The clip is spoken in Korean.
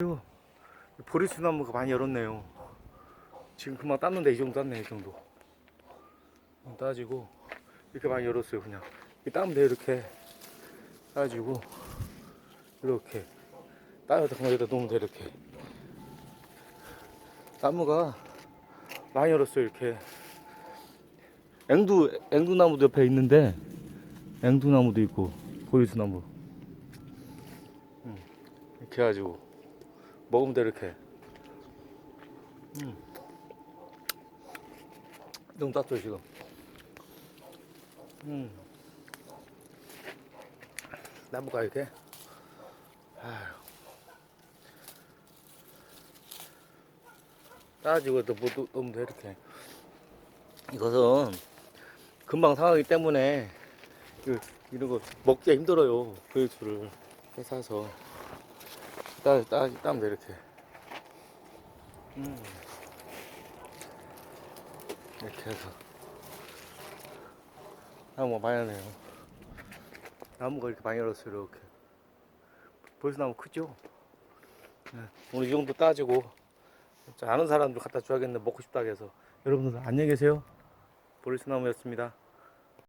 아유, 보리수 나무가 많이 열었네요. 지금 금방 땄는데 이 정도 땄네, 이 정도. 어, 따지고, 이렇게 많이 열었어요, 그냥. 이렇게 따면 돼, 이렇게. 따지고, 이렇게. 따여서 그냥 여기다 놓으면 돼, 이렇게. 나무가 많이 열었어요, 이렇게. 앵두, 앵두나무도 옆에 있는데, 앵두나무도 있고, 보리수나무. 음, 이렇게 해가지고, 먹으면 돼, 이렇게. 음. 너무 따뜻해, 지금. 음. 나무가 이렇게. 아휴. 따지고 또 뭐, 넣으면 돼, 이렇게. 이것은 금방 상하기 때문에 그, 이런 거 먹기가 힘들어요. 그수를 사서. 따, 따, 따면 돼, 이렇게. 음. 이렇게 해서. 나무가 많이 하네요. 나무가 이렇게 많이 열었어요, 이렇게. 벌써 나무 크죠? 네. 오늘 이 정도 따지고, 자, 아는 사람들 갖다 줘야겠네, 먹고 싶다 해서. 여러분들 안녕히 계세요. 보리스 나무였습니다.